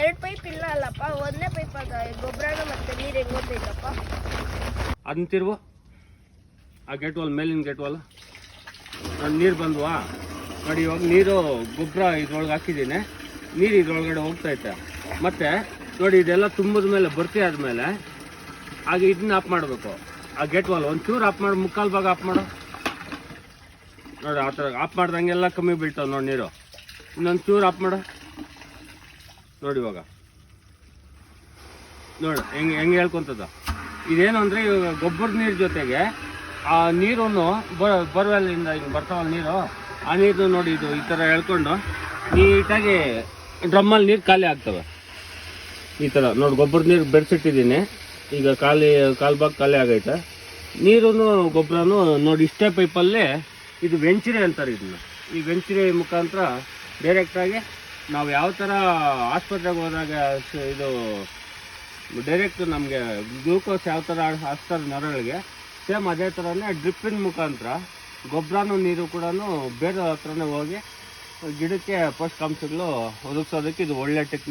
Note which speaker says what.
Speaker 1: ಎರಡು ಪೈಪ್ ಇಲ್ಲ ಅಲ್ಲಪ್ಪ ಒಂದನೇ ಪೈಪ್ ಆಗ ಗೊಬ್ಬರ ಮತ್ತೆ ನೀರು ಹೆಂಗ್ ಗೊತ್ತೈತಪ್ಪ
Speaker 2: ಆ ಗೇಟ್ ವಾಲ್ ಮೇಲಿನ ಗೇಟ್ ವಾಲ್ ನೀರು ಬಂದ್ವಾ? ನೋಡಿ, ಇವಾಗ ನೀರು ಗೊಬ್ಬರ ಇದ್ರೊಳಗೆ ಹಾಕಿದ್ದೀನಿ. ನೀರು ಇದ್ರೊಳಗಡೆ ಹೋಗ್ತೈತೆ ಮತ್ತು, ನೋಡಿ, ಇದೆಲ್ಲ ತುಂಬಿದ ಮೇಲೆ, ಬರ್ತಿ ಆದಮೇಲೆ ಆಗ ಇದನ್ನ ಆಫ್ ಮಾಡಬೇಕು. ಆ ಗೇಟ್ ವಾಲ್ ಒಂಚೂರು ಆಫ್ ಮಾಡು, ಮುಕ್ಕಾಲು ಭಾಗ ಆಫ್ ಮಾಡು. ನೋಡಿ, ಆ ಥರ ಆಫ್ ಮಾಡ್ದಂಗೆಲ್ಲ ಕಮ್ಮಿ ಬೀಳ್ತಾವೆ ನೋಡಿ ನೀರು. ಇನ್ನೊಂದು ಚೂರು ಆಫ್ ಮಾಡು. ನೋಡಿ ಇವಾಗ. ನೋಡಿ, ಹೆಂಗೆ ಹೆಂಗೆ ಹೇಳ್ಕೊಂತದ ಇದೇನು ಅಂದರೆ ಇವಾಗ ಗೊಬ್ಬರದ ನೀರು ಜೊತೆಗೆ ಆ ನೀರನ್ನು ಬರ್ವೆಲ್ಲಿಂದ ಹಿಂಗೆ ಬರ್ತಾವಲ್ಲ ನೀರು, ಆ ನೀರು ನೋಡಿ ಇದು ಈ ಥರ ಹೇಳ್ಕೊಂಡು ನೀಟಾಗಿ ಡ್ರಮ್ಮಲ್ಲಿ ನೀರು ಖಾಲಿ ಆಗ್ತವೆ. ಈ ಥರ ನೋಡಿ ಗೊಬ್ಬರದ ನೀರು ಬೆರೆಸಿಟ್ಟಿದ್ದೀನಿ. ಈಗ ಖಾಲಿ, ಕಾಲು ಭಾಗ ಖಾಲಿ ಆಗೈತೆ. ನೀರು ಗೊಬ್ಬರನು ನೋಡಿ ಇಷ್ಟೇ ಪೈಪಲ್ಲಿ ಇದು ವೆಂಚುರಿ ಅಂತಾರೆ ಇದನ್ನು. ಈ ವೆಂಚುರಿ ಮುಖಾಂತರ ಡೈರೆಕ್ಟಾಗಿ ನಾವು ಯಾವ ಥರ ಆಸ್ಪತ್ರೆಗೆ ಹೋದಾಗ ಇದು ಡೈರೆಕ್ಟ್ ನಮಗೆ ಗ್ಲೂಕೋಸ್ ಯಾವ ಥರ ಹಾಕ್ತಾರೆ ನರಗಳಿಗೆ ಸೇಮ್ ಅದೇ ಥರನೇ ಡ್ರಿಪ್ಪಿನ ಮುಖಾಂತರ ಗೊಬ್ಬರನೂ ನೀರು ಕೂಡ ಬೇರೆ ಹತ್ರನೇ ಹೋಗಿ ಗಿಡಕ್ಕೆ ಪೋಷಕಾಂಶಗಳು ಒದಗಿಸೋದಕ್ಕೆ ಇದು ಒಳ್ಳೆ ಟೆಕ್ನಿಕ್